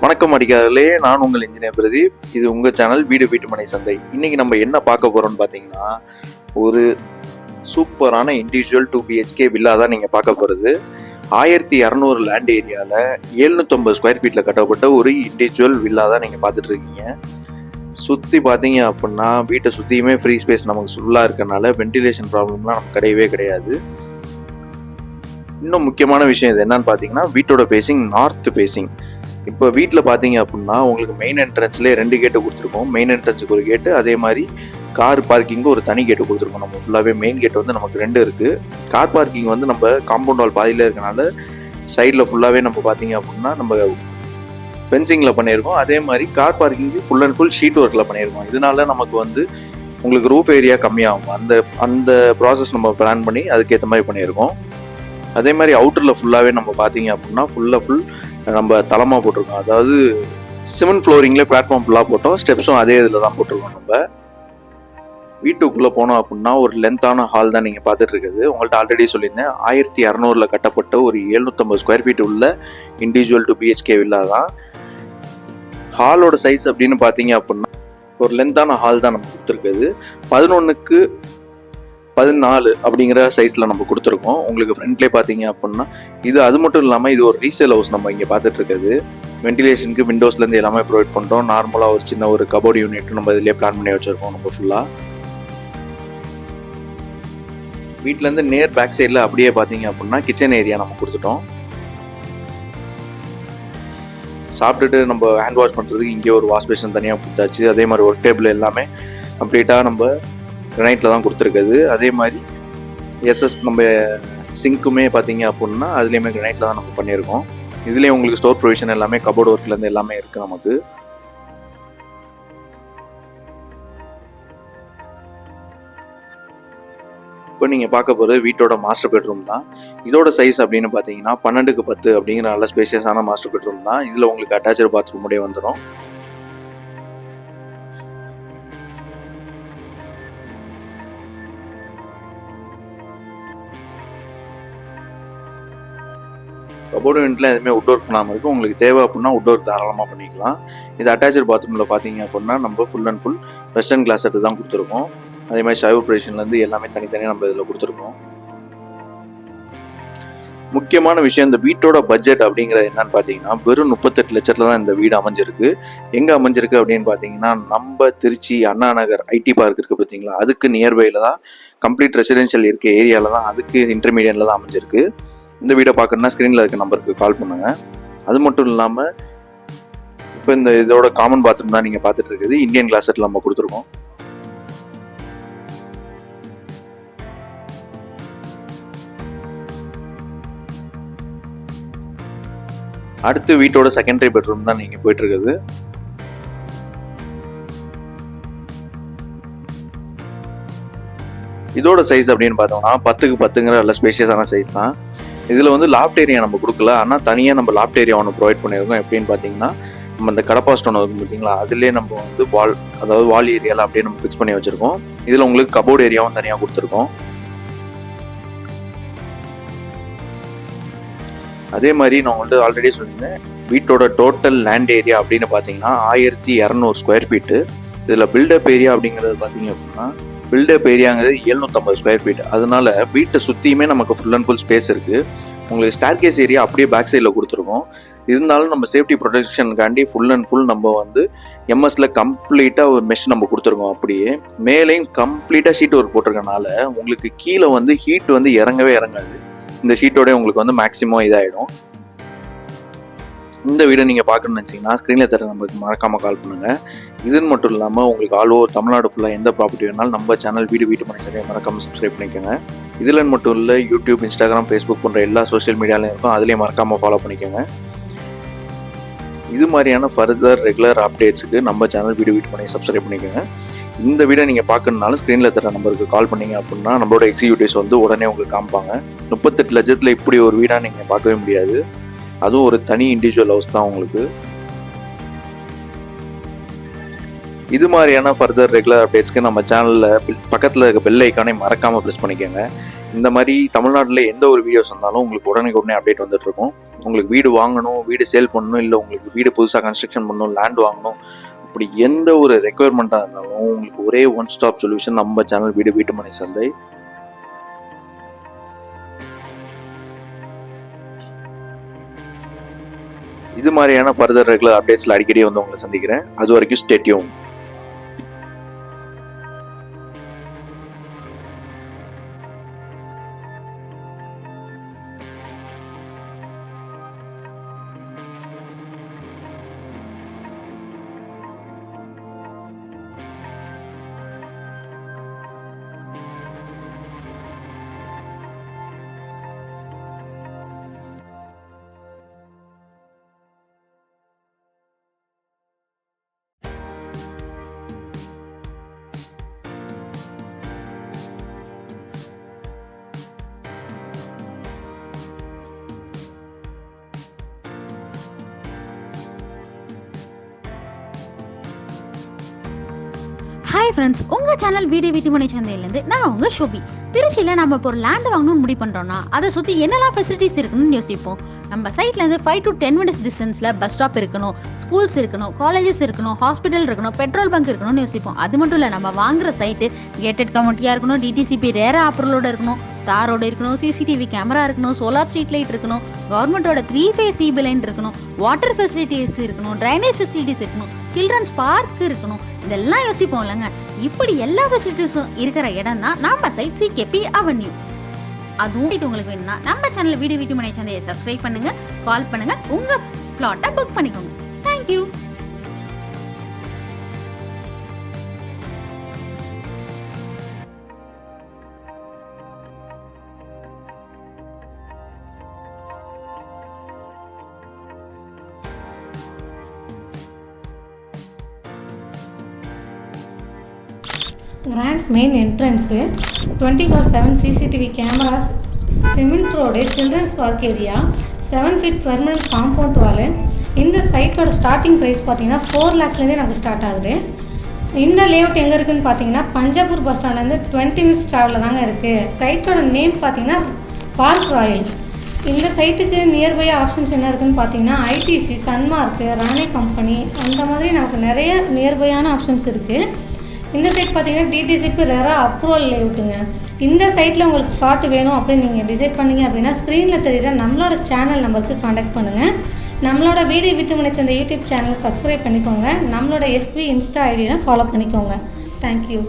வணக்கம் அடிக்காதலே நான் உங்கள் இன்ஜினியர் பிரதீப். இது உங்கள் சேனல் வீடு வீட்டு மனை சந்தை. இன்னைக்கு நம்ம என்ன பார்க்க போகிறோம்னு பார்த்தீங்கன்னா ஒரு சூப்பரான இண்டிவிஜுவல் டூ பிஹெச்கே வில்லா தான் நீங்கள் பார்க்க போகிறது ஆயிரத்தி இரநூறு லேண்ட் ஏரியாவில் எழுநூற்றம்பது ஸ்கொயர் ஃபீட்டில் கட்டப்பட்ட ஒரு இண்டிவிஜுவல் வில்லா தான் நீங்கள் பார்த்துட்ருக்கீங்க சுற்றி பார்த்தீங்க அப்படின்னா வீட்டை சுற்றியுமே ஃப்ரீ ஸ்பேஸ் நமக்கு ஃபுல்லாக இருக்கனால வென்டிலேஷன் ப்ராப்ளம்லாம் நமக்கு கிடையவே கிடையாது. இன்னும் முக்கியமான விஷயம் இது என்னன்னு பார்த்தீங்கன்னா வீட்டோட ஃபேஸிங் நார்த் ஃபேஸிங் இப்போ வீட்டில் பார்த்தீங்க அப்படின்னா உங்களுக்கு மெயின் என்ட்ரன்ஸ்லேயே ரெண்டு கேட்டு கொடுத்துருக்கோம். மெயின் என்ட்ரன்ஸுக்கு ஒரு கேட்டு அதே மாதிரி கார் பார்க்கிங்க்கு ஒரு தனி கேட்டு கொடுத்துருக்கோம். நம்ம ஃபுல்லாகவே மெயின் கேட் வந்து நமக்கு ரெண்டு இருக்குது கார் பார்க்கிங் வந்து நம்ம காம்பவுண்ட் வால் பாதியில் இருக்கனால சைடில் ஃபுல்லாகவே நம்ம பார்த்தீங்க அப்படின்னா நம்ம ஃபென்சிங்கில் பண்ணியிருக்கோம் அதே மாதிரி கார் பார்க்கிங்க்கு ஃபுல் அண்ட் ஃபுல் ஷீட் ஒர்க்கில் பண்ணியிருக்கோம் இதனால நமக்கு வந்து உங்களுக்கு ரூஃப் ஏரியா கம்மியாகும். அந்த அந்த ப்ராசஸ் நம்ம பிளான் பண்ணி அதுக்கேற்ற மாதிரி பண்ணியிருக்கோம் அதே மாதிரி அவுட்டரில் ஃபுல்லாகவே நம்ம பார்த்தீங்க அப்படின்னா ஃபுல்லாக ஃபுல் நம்ம தளமாக போட்டிருக்கோம். அதாவது சிமெண்ட் ஃப்ளோரிங்கில் பிளாட்ஃபார்ம் ஃபுல்லாக போட்டோம். ஸ்டெப்ஸும் அதே இதில் தான் போட்டிருக்கோம் நம்ம. வீட்டுக்குள்ளே போனோம் அப்படின்னா ஒரு லென்த்தான ஹால் தான் நீங்கள் பார்த்துட்டு இருக்குது உங்கள்கிட்ட ஆல்ரெடி சொல்லியிருந்தேன். ஆயிரத்தி இரநூறுல கட்டப்பட்ட ஒரு எழுநூற்றம்பது ஸ்கொயர் ஃபீட் உள்ள இண்டிவிஜுவல் டு பிஹெச்கே வில்லா தான். ஹாலோட சைஸ் அப்படின்னு பார்த்தீங்க அப்படின்னா ஒரு லென்த்தான ஹால் தான் நம்ம கொடுத்துருக்குது பதினொன்றுக்கு பதினாலு அப்படிங்கிற சைஸில் நம்ம கொடுத்துருக்கோம். உங்களுக்கு ஃப்ரண்ட்லேயே பார்த்தீங்க அப்படின்னா இது அது மட்டும் இல்லாமல் இது ஒரு ரீசேல் ஹவுஸ் நம்ம இங்கே பார்த்துட்டு இருக்குது வென்டிலேஷனுக்கு விண்டோஸ்லேருந்து எல்லாமே ப்ரொவைட் பண்ணுறோம் நார்மலாக ஒரு சின்ன ஒரு கபோர்டு யூனிட் நம்ம இதிலே பிளான் பண்ணி வச்சுருக்கோம் நம்ம ஃபுல்லாக வீட்டிலேருந்து நேர் பேக் சைடில் அப்படியே பார்த்தீங்க அப்படின்னா கிச்சன் ஏரியா நம்ம கொடுத்துட்டோம். சாப்பிட்டுட்டு நம்ம ஹேண்ட் வாஷ் பண்ணுறதுக்கு இங்கே ஒரு வாஷ் பேஷன் தனியாக கொடுத்தாச்சு. அதே மாதிரி ஒர்க் டேபிள் எல்லாமே கம்ப்ளீட்டாக நம்ம கிரனைட்டில் தான் கொடுத்துருக்குது அதே மாதிரி எஸ்எஸ் நம்ம சிங்க்குமே பார்த்தீங்க அப்படின்னா அதுலேயுமே கிரனைட்டில் தான் நம்ம பண்ணியிருக்கோம். இதுலேயே உங்களுக்கு ஸ்டோர் ப்ரொவிஷன் எல்லாமே கபோர்ட் ஒர்க்லேருந்து எல்லாமே இருக்குது நமக்கு. இப்போ நீங்கள் பார்க்க போகிறது வீட்டோட மாஸ்டர் பெட்ரூம் தான். இதோட சைஸ் அப்படின்னு பார்த்தீங்கன்னா பன்னெண்டுக்கு பத்து அப்படிங்கிற நல்ல ஸ்பேஷியஸான மாஸ்டர் பெட்ரூம் தான். இதில் உங்களுக்கு அட்டாச்சு பாத்ரூமுடைய வந்துடும் கபோர்டு யூனிட்லாம் எதுவுமே உட் ஒர்க் பண்ணாமல் இருக்கும் உங்களுக்கு தேவை அப்படின்னா உட் ஒர்க் தாராளமாக பண்ணிக்கலாம். இது அட்டாச்சு பாத்ரூமில் பார்த்தீங்க அப்படின்னா நம்ம full and full western closet தான் கொடுத்துருக்கோம். அதே மாதிரி ஷைவ் ஆப்ரேஷன்லேருந்து எல்லாமே தனித்தனியாக நம்ம இதில் கொடுத்துருக்கோம். முக்கியமான விஷயம் இந்த வீட்டோட பட்ஜெட் அப்படிங்கிறது என்னன்னு பார்த்தீங்கன்னா வெறும் முப்பத்தெட்டு லட்சத்தில் தான் இந்த வீடு அமைஞ்சிருக்கு. எங்கே அமைஞ்சிருக்கு அப்படின்னு பார்த்தீங்கன்னா நம்ம திருச்சி அண்ணா நகர் ஐடி பார்க் இருக்குது பார்த்தீங்களா? அதுக்கு நியர்பையில் தான் கம்ப்ளீட் ரெசிடென்ஷியல் இருக்க ஏரியாவில் தான் அதுக்கு இன்டர்மீடியட்டில் தான் அமைஞ்சிருக்கு. இந்த வீடியோ பார்க்கணுன்னா ஸ்க்ரீனில் இருக்க நம்பருக்கு கால் பண்ணுங்கள் அது மட்டும் இல்லாமல் இப்போ இந்த இதோட காமன் பாத்ரூம் தான் நீங்கள் பார்த்துட்டு இருக்குது. இந்தியன் கிளாஸ் நம்ம கொடுத்துருக்கோம். அடுத்து வீட்டோட செகண்டரி பெட்ரூம் தான் நீங்கள் போயிட்டு இருக்குது. இதோட சைஸ் அப்படின்னு பார்த்தோம்னா பத்துக்கு பத்துங்கிற நல்ல ஸ்பேஷியஸான சைஸ் தான். இதில் வந்து லாப்ட் ஏரியா நம்ம கொடுக்கல. ஆனால் தனியாக நம்ம லாப்ட் ஏரியா ஒன்று ப்ரொவைட் பண்ணியிருக்கோம். எப்படின்னு பார்த்தீங்கன்னா நம்ம இந்த கடப்பா ஸ்டோன் இருக்கும் பார்த்தீங்களா அதுலேயே நம்ம வந்து வால் அதாவது வால் ஏரியாவில் அப்படியே நம்ம ஃபிக்ஸ் பண்ணி வச்சுருக்கோம். இதில் உங்களுக்கு கபோர்டு ஏரியாவும் தனியாக கொடுத்துருக்கோம். அதே மாதிரி நான் வந்து ஆல்ரெடி சொல்லியிருந்தேன். வீட்டோட டோட்டல் லேண்ட் ஏரியா அப்படின்னு பார்த்தீங்கன்னா ஆயிரத்தி இரநூறு ஸ்கொயர் ஃபீட்டு இதில் பில்டப் ஏரியா அப்படிங்கிறது பார்த்தீங்க அப்படின்னா பில்டப் ஏரியாங்கிறது எழுநூற்றம்பது ஸ்கொயர் ஃபீட் அதனால வீட்டை சுற்றியுமே நமக்கு ஃபுல் அண்ட் ஃபுல் ஸ்பேஸ் இருக்குது உங்களுக்கு ஸ்டார்கேஸ் ஏரியா அப்படியே பேக் சைடில் கொடுத்துருக்கோம். இருந்தாலும் நம்ம சேஃப்டி ப்ரொடெக்ஷனுக்காண்டி ஃபுல் அண்ட் ஃபுல் நம்ம வந்து எம்எஸ்ல கம்ப்ளீட்டாக ஒரு மெஷ் நம்ம கொடுத்துருக்கோம் அப்படியே. மேலேயும் கம்ப்ளீட்டாக ஷீட் ஒர்க் போட்டிருக்கனால உங்களுக்கு கீழே வந்து ஹீட் வந்து இறங்கவே இறங்காது. இந்த ஷீட்டோட உங்களுக்கு வந்து மேக்ஸிமம் இதாகிடும் இந்த வீடை நீங்கள் பார்க்கணும்னு நினச்சிங்கன்னா ஸ்க்ரீனில் தர நம்பருக்கு மறக்காமல் கால் பண்ணுங்கள் இதுன்னு மட்டும் இல்லாமல் உங்களுக்கு ஆல் ஓவர் தமிழ்நாடு ஃபுல்லாக எந்த ப்ராப்பர்ட்டி வேணாலும் நம்ம சேனல் வீடு வீட்டு பண்ணி சரியாக மறக்காமல் சப்ஸ்கிரைப் பண்ணிக்கோங்க. இதில் மட்டும் இல்லை யூடியூப் இன்ஸ்டாகிராம் ஃபேஸ்புக் போன்ற எல்லா சோஷியல் மீடியாலையும் இருக்கும். அதுலேயும் மறக்காமல் ஃபாலோ பண்ணிக்கோங்க. இது மாதிரியான ஃபர்தர் ரெகுலர் அப்டேட்ஸுக்கு நம்ம சேனல் வீடு வீட்டு பண்ணி சப்ஸ்கிரைப் பண்ணிக்கோங்க. இந்த வீடை நீங்கள் பார்க்கணுனாலும் ஸ்க்ரீனில் தர நம்பருக்கு கால் பண்ணீங்க அப்படின்னா நம்மளோட எக்ஸிக்யூட்டிவ்ஸ் வந்து உடனே உங்களுக்கு காமிப்பாங்க. முப்பத்தெட்டு லட்சத்தில் இப்படி ஒரு வீடாக நீங்கள் பார்க்கவே முடியாது. அதுவும் ஒரு தனி இண்டிவிஜுவல் ஹவுஸ் தான் உங்களுக்கு. இது மாதிரியான ஃபர்தர் ரெகுலர் அப்டேட்ஸ்க்கு நம்ம சேனலில் பக்கத்தில் இருக்க பெல் ஐக்கானே மறக்காமல் ப்ரெஸ் பண்ணிக்கோங்க. இந்த மாதிரி தமிழ்நாட்டில் எந்த ஒரு வீடியோஸ் வந்தாலும் உங்களுக்கு உடனே உடனே அப்டேட் வந்துட்டுருக்கும் உங்களுக்கு வீடு வாங்கணும் வீடு சேல் பண்ணணும் இல்லை உங்களுக்கு வீடு புதுசாக கன்ஸ்ட்ரக்ஷன் பண்ணணும் லேண்ட் வாங்கணும் அப்படி எந்த ஒரு ரெக்குயர்மெண்ட்டாக இருந்தாலும் உங்களுக்கு ஒரே ஒன் ஸ்டாப் சொல்யூஷன் நம்ம சேனல் வீடு வீட்டு மனை சந்தை. இது மாதிரியான ஃபர்தர் ரெகுலர் அப்டேட்ஸில் அடிக்கடி வந்து உங்களை சந்திக்கிறேன். அது வரைக்கும் ஸ்டேட்யூம் ஃப்ரெண்ட்ஸ் உங்கள் சேனல் வீடியோ வீட்டுமனை சந்தையிலேருந்து நான் உங்கள் ஷோபி. திருச்சியில் நம்ம இப்போ ஒரு லேண்ட் வாங்கணும்னு முடிவு பண்ணுறோன்னா அதை சுற்றி என்னெல்லாம் ஃபெசிலிட்டிஸ் இருக்குன்னு யோசிப்போம். நம்ம சைட்லேருந்து ஃபைவ் டு டென் மினிட்ஸ் டிஸ்டன்ஸில் பஸ் ஸ்டாப் இருக்கணும் ஸ்கூல்ஸ் இருக்கணும் காலேஜஸ் இருக்கணும் ஹாஸ்பிட்டல் இருக்கணும் பெட்ரோல் பங்க் இருக்கணும்னு யோசிப்போம். அது மட்டும் இல்லை நம்ம வாங்குற சைட்டு கேட்டட் கமிட்டியாக இருக்கணும் டிடிசிபி ரேரா ஆப்பரலோட இருக்கணும் தாரோடு இருக்கணும் சிசிடிவி கேமரா இருக்கணும் சோலார் ஸ்ட்ரீட் லைட் இருக்கணும் கவர்மெண்ட்டோட த்ரீ ஃபேஸ் சிபி லைன் இருக்கணும் வாட்டர் ஃபெசிலிட்டிஸ் இருக்கணும் ட்ரைனேஜ் ஃபெசிலிட்டிஸ் இருக்கணும் சில்ட்ரன்ஸ் பார்க் இருக்கணும். இதெல்லாம் யோசிப்போம் இல்லைங்க. இப்படி எல்லா ஃபெசிலிட்டிஸும் இருக்கிற இடம் தான் நம்ம சைட் சி கெப்பி அவென்யூ அதுவும் உங்களுக்கு வேணும்னா நம்ம சேனல் வீடு வீட்டு மனை சந்தையை சப்ஸ்கிரைப் பண்ணுங்க கால் பண்ணுங்க உங்க பிளாட்டை புக் பண்ணிக்கோங்க. Thank you grand main entrance twenty four seven CCTV cameras cement road children's park area seven feet permanent compound wall இந்த சைட்டோட ஸ்டார்டிங் ப்ரைஸ் பார்த்தீங்கன்னா ஃபோர் லேக்ஸ்லேருந்தே நமக்கு ஸ்டார்ட் ஆகுது. இந்த லேஅவுட் எங்கே இருக்குதுன்னு பார்த்தீங்கன்னா பஞ்சாபூர் பஸ் ஸ்டாண்ட்லேருந்து டுவெண்ட்டி மினிட்ஸ் ட்ராவலில் தாங்க இருக்குது சைட்டோட நேம் பார்த்தீங்கன்னா பார்க் ராயல் இந்த சைட்டுக்கு நியர்பை ஆப்ஷன்ஸ் என்ன இருக்குன்னு பார்த்தீங்கன்னா ஐடிசி சன்மார்க்கு ராணி கம்பெனி அந்த மாதிரி நமக்கு நிறைய நியர்பையான ஆப்ஷன்ஸ் இருக்குது இந்த சைட் பார்த்தீங்கன்னா டிடிசிபி ரெரா அப்ரூவல் லேவுட்டுங்க இந்த சைட்டில் உங்களுக்கு ஃப்ளாட் வேணும் அப்படின்னு நீங்கள் டிசைட் பண்ணீங்க அப்படின்னா ஸ்க்ரீனில் தெரியுற நம்மளோட சேனல் நம்பருக்கு காண்டாக்ட் பண்ணுங்கள் நம்மளோட வீடியோ விட்டு முடிச்ச அந்த யூடியூப் சேனலை சப்ஸ்கிரைப் பண்ணிக்கோங்க. நம்மளோட எஃபி இன்ஸ்டா ஐடியை ஃபாலோ பண்ணிக்கோங்க. Thank you